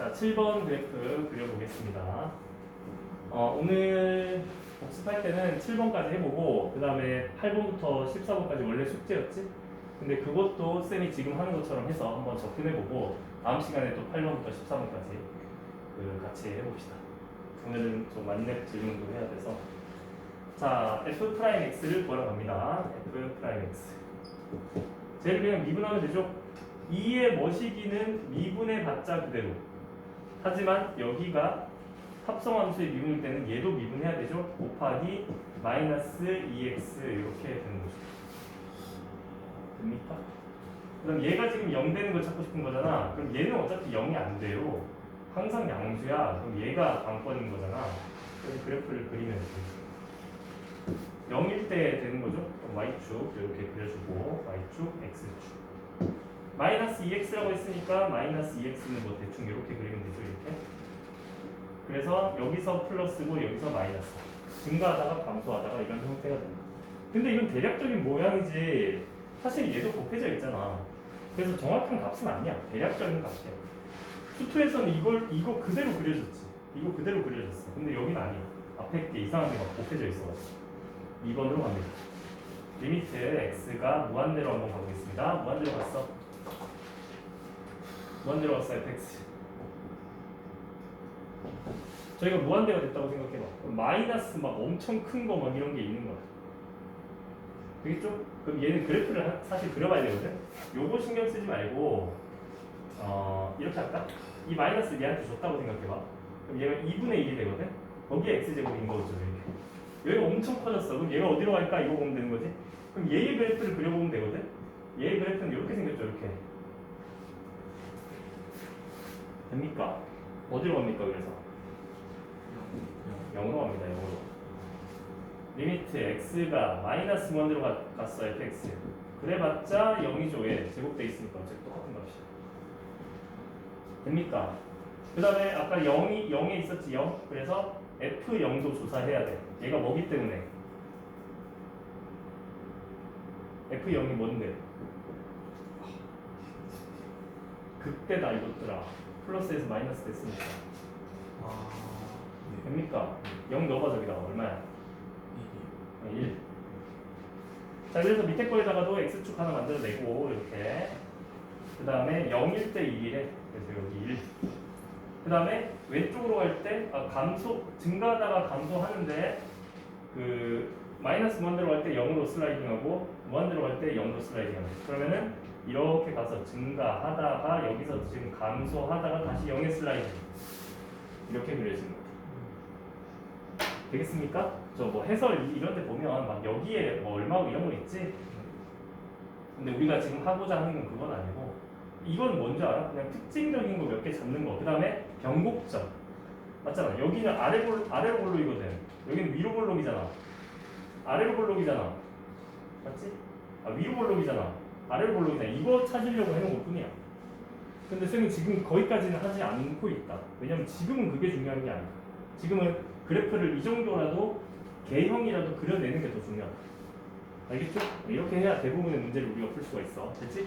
자, 7번 그래프 그려보겠습니다. 어, 오늘 복습할 때는 7번까지 해보고 그 다음에 8번부터 14번까지 원래 숙제였지? 근데 그것도 쌤이 지금 하는 것처럼 해서 한번 접근해보고 다음 시간에 또 8번부터 14번까지 그 같이 해봅시다. 오늘은 좀 만렙 질문도 해야 돼서 자 f 프라임 x를 구하러 갑니다. f 프라임 x 쟤를 그냥 미분하면 되죠. 2의 머시기는 미분해 봤자 그대로 하지만 여기가 합성함수의 미분일 때는 얘도 미분해야 되죠. 곱하기 마이너스 2x 이렇게 되는 거죠. 됩니까? 그럼 얘가 지금 0 되는 걸 찾고 싶은 거잖아. 그럼 얘는 어차피 0이 안 돼요. 항상 양수야. 그럼 얘가 관건인 거잖아. 그래서 그래프를 그리면 돼. 0일 때 되는 거죠. y축 이렇게 그려주고 y축 x축. 마이너스 2x라고 했으니까 마이너스 2x는 뭐 대충 이렇게 그리면 되죠. 이렇게. 그래서 여기서 플러스고 여기서 마이너스. 증가하다가 감소하다가 이런 형태가 됩니다. 근데 이건 대략적인 모양이지 사실 얘도 곱해져 있잖아. 그래서 정확한 값은 아니야. 대략적인 값이야. 수투에서는 이걸 이거 그대로 그려졌지. 이거 그대로 그려졌어. 근데 여기는 아니야. 앞에 게 이상하게 막 곱해져 있어가지고. 2번으로 갑니다. 리미트 x가 무한대로 한번 가보겠습니다. 무한대로 갔어. 무한대로 갔어 fx. 저희가 무한대가 됐다고 생각해봐. 마이너스 막 엄청 큰 거 막 이런 게 있는 거야. 되겠죠? 그럼 얘는 그래프를 하- 사실 그려봐야 되거든. 요거 신경 쓰지 말고 어 이렇게 할까? 이 마이너스 얘한테 줬다고 생각해봐. 그럼 얘가 2분의 1이 되거든. 거기에 x 제곱인 거죠 이렇게. 얘가 엄청 커졌어. 그럼 얘가 어디로 갈까? 이거 보면 되는 거지. 그럼 얘의 그래프를 그려보면 되거든. 얘의 그래프는 이렇게 생겼죠 이렇게. 됩니까? 어디로 갑니까 그래서? 0으로 갑니다 0으로. 리미트 x가 마이너스 1으로 갔어 fx 그래봤자 0이죠 왜 제곱돼 있으니까 어차피 똑같은 값이야 됩니까? 그 다음에 아까 0이 0에 있었지 0 그래서 f0도 조사해야 돼 얘가 뭐기 때문에 f0이 뭔데 그때다 이것들아 플러스에서 마이너스 됐으니까 아, 네. 됩니까? 0 넣어봐 저기다 얼마야? 이게 1. 자, 그래서 밑에 거에다가도 x축 하나 만들어내고, 이렇게. 그 다음에 0일 때 1이래. 그래서 여기 1. 그 다음에 왼쪽으로 갈 때, 아, 감소, 증가하다가 감소하는데, 그, 마이너스 무한대로 갈 때 0으로 슬라이딩하고, 무한대로 갈 때 0으로 슬라이딩하고. 그러면은, 이렇게 가서 증가하다가, 여기서 지금 감소하다가 다시 0에 슬라이딩. 이렇게 그려지는 거예요. 되겠습니까? 저 뭐 해설 이런 데 보면 막 여기에 뭐 얼마고 이런 거 있지? 근데 우리가 지금 하고자 하는 건 그건 아니고 이건 뭔지 알아? 그냥 특징적인 거 몇 개 잡는 거. 그 다음에 변곡점. 맞잖아. 여기는 아래 볼 아래로 볼록이거든. 여기는 위로 볼록이잖아. 아래로 볼록이잖아. 맞지? 아 위로 볼록이잖아. 아래로 볼록이잖아. 이거 찾으려고 해놓은 것 뿐이야. 근데 쌤은 지금 거기까지는 하지 않고 있다. 왜냐면 지금은 그게 중요한 게 아니야. 지금은 그래프를 이 정도라도 개형이라도 그려내는 게 더 중요하다. 알겠죠? 이렇게 해야 대부분의 문제를 우리가 풀 수가 있어. 됐지?